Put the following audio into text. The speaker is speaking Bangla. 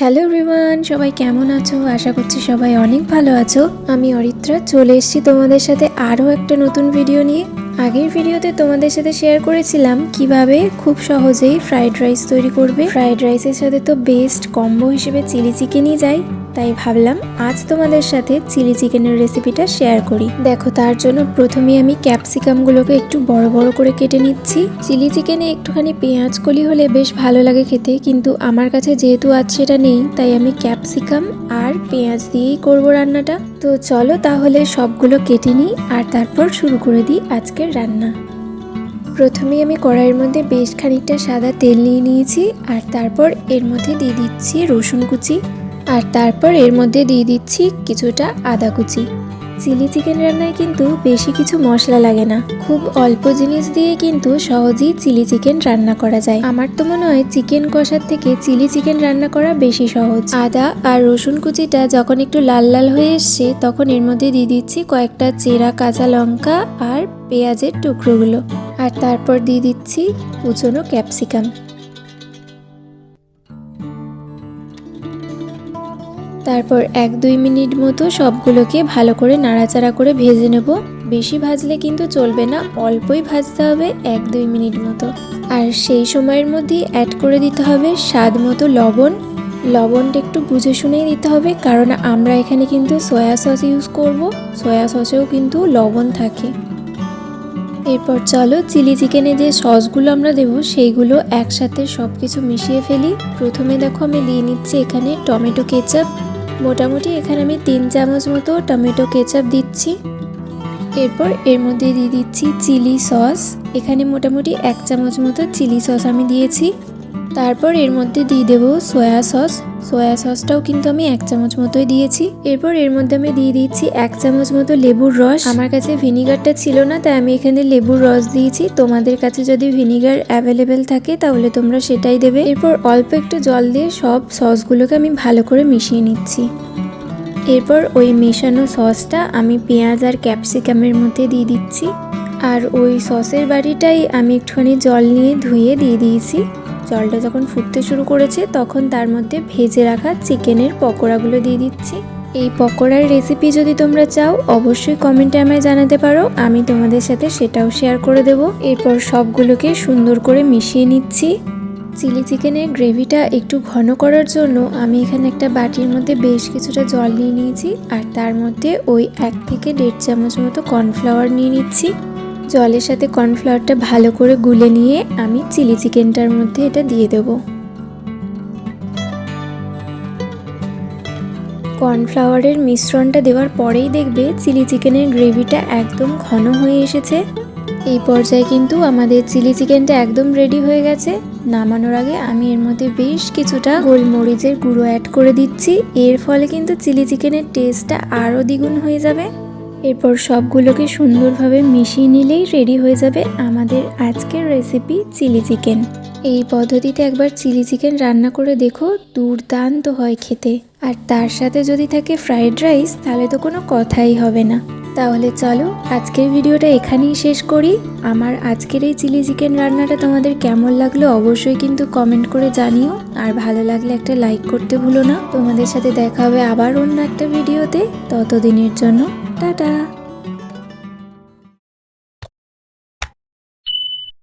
হ্যালো রিমান সবাই কেমন আছো? আশা করছি সবাই অনেক ভালো আছো। আমি অরিত্রা, চলে এসেছি তোমাদের সাথে আরও একটা নতুন ভিডিও নিয়ে। আগের ভিডিওতে তোমাদের সাথে শেয়ার করেছিলাম কীভাবে খুব সহজেই ফ্রাইড রাইস তৈরি করবে। ফ্রাইড রাইসের সাথে তো বেস্ট কম্বো হিসেবে চিলি চিকেনই যায়। তাই ভাবলাম আজ তোমাদের সাথে চিলি চিকেনের রেসিপিটা শেয়ার করি। দেখো, তার জন্য প্রথমে আমি ক্যাপসিকামগুলোকে একটু বড় বড় করে কেটে নিচ্ছি। চিলি চিকেনে একটুখানি পেঁয়াজ কলি হলে বেশ ভালো লাগে খেতে, কিন্তু আমার কাছে যেহেতু আজ সেটা নেই, তাই আমি ক্যাপসিকাম আর পেঁয়াজ দিয়েই করব রান্নাটা। তো চলো তাহলে সবগুলো কেটে নিই আর তারপর শুরু করে দিই আজকের রান্না। প্রথমে আমি কড়াইয়ের মধ্যে বেশ খানিকটা সাদা তেল নিয়ে নিয়েছি আর তারপর এর মধ্যে দিয়ে দিচ্ছি রসুন কুচি। আর তারপর এর মধ্যে দিয়ে দিচ্ছি কিছুটা আদা কুচি। চিলি চিকেন রান্নায় কিন্তু বেশি কিছু মশলা লাগে না। খুব অল্প জিনিস দিয়ে কিন্তু সহজেই চিলি চিকেন রান্না করা যায়। আমার তো মনে হয় চিকেন কষার থেকে চিলি চিকেন রান্না করা বেশি সহজ। আদা আর রসুন কুচিটা যখন একটু লাল লাল হয়ে এসছে, তখন এর মধ্যে দিয়ে দিচ্ছি কয়েকটা চেরা কাঁচা লঙ্কা আর পেঁয়াজের টুকরোগুলো। আর তারপর দিয়ে দিচ্ছি কুচনো ক্যাপসিকাম। তারপর এক দুই মিনিট মতো সবগুলোকে ভালো করে নাড়াচাড়া করে ভেজে নেব। বেশি ভাজলে কিন্তু চলবে না, অল্পই ভাজতে হবে এক দুই মিনিট মতো। আর সেই সময়ের মধ্যেই অ্যাড করে দিতে হবে স্বাদ মতো লবণ। লবণটা একটু বুঝে শুনেই দিতে হবে, কারণ আমরা এখানে কিন্তু সয়া সস ইউজ করব সয়া সসেও কিন্তু লবণ থাকে। এরপর চলো চিলি চিকেনে যে সসগুলো আমরা দেব, সেইগুলো একসাথে সব কিছু মিশিয়ে ফেলি। প্রথমে দেখো আমি দিয়ে নিচ্ছি এখানে টমেটো কেচাপ মোটামুটি এখানে আমি তিন চামচ মতো টমেটো কেচাপ দিচ্ছি। এরপর এর মধ্যে দিয়ে দিচ্ছি চিলি সস। এখানে মোটামুটি এক চামচ মতো চিলি সস আমি দিয়েছি। তারপর এর মধ্যে দিয়ে দেবো সয়া সস সয়া সসটাও কিন্তু আমি এক চামচ মতোই দিয়েছি। এরপর এর মধ্যে আমি দিয়ে দিচ্ছি এক চামচ মতো লেবুর রস। আমার কাছে ভিনিগারটা ছিল না, তাই আমি এখানে লেবুর রস দিয়েছি। তোমাদের কাছে যদি ভিনিগার অ্যাভেলেবেল থাকে, তাহলে তোমরা সেটাই দেবে। এরপর অল্প একটু জল দিয়ে সব সসগুলোকে আমি ভালো করে মিশিয়ে নিচ্ছি। এরপর ওই মেশানো সসটা আমি পেঁয়াজ আর ক্যাপসিকামের মধ্যে দিয়ে দিচ্ছি। আর ওই সসের বাড়িটাই আমি একটুখানি জল নিয়ে ধুয়ে দিয়ে দিয়েছি। জলটা যখন ফুটতে শুরু করেছে, তখন তার মধ্যে ভেজে রাখা চিকেনের পকোড়াগুলো দিয়ে দিচ্ছি। এই পকোড়ার রেসিপি যদি তোমরা চাও, অবশ্যই কমেন্টে আমায় জানাতে পারো। আমি তোমাদের সাথে সেটাও শেয়ার করে দেব। এরপর সবগুলোকে সুন্দর করে মিশিয়ে নিচ্ছি। চিলি চিকেনের গ্রেভিটা একটু ঘন করার জন্য আমি এখানে একটা বাটির মধ্যে বেশ কিছুটা জল নিয়ে নিয়েছি। আর তার মধ্যে ওই এক থেকে দেড় চামচ মতো কর্নফ্লাওয়ার নিয়ে নিচ্ছি। জলের সাথে কর্নফ্লাওয়ারটা ভালো করে গুলে নিয়ে আমি চিলি চিকেনটার মধ্যে এটা দিয়ে দেবো। কর্নফ্লাওয়ারের মিশ্রণটা দেওয়ার পরেই দেখবে চিলি চিকেনের গ্রেভিটা একদম ঘন হয়ে এসেছে। এই পর্যায়ে কিন্তু আমাদের চিলি চিকেনটা একদম রেডি হয়ে গেছে। নামানোর আগে আমি এর মধ্যে বেশ কিছুটা গোলমরিচের গুঁড়ো অ্যাড করে দিচ্ছি। এর ফলে কিন্তু চিলি চিকেনের টেস্টটা আরও দ্বিগুণ হয়ে যাবে। এরপর সবগুলোকে সুন্দরভাবে মিশিয়ে নিলেই রেডি হয়ে যাবে আমাদের আজকের রেসিপি চিলি চিকেন। এই পদ্ধতিতে একবার চিলি চিকেন রান্না করে দেখো, দুর্দান্ত হয় খেতে। আর তার সাথে যদি থাকে ফ্রাইড রাইস, তাহলে তো কোনো কথাই হবে না। তাহলে চলো, আজকের ভিডিওটা এখানেই শেষ করি। আমার আজকের এই চিলি চিকেন রান্নাটা তোমাদের কেমন লাগল অবশ্যই কিন্তু কমেন্ট করে জানিও। আর ভালো লাগলে একটা লাইক করতে ভুলো না। তোমাদের সাথে দেখা হবে আবার অন্য একটা ভিডিওতে। ততদিনের জন্য da da.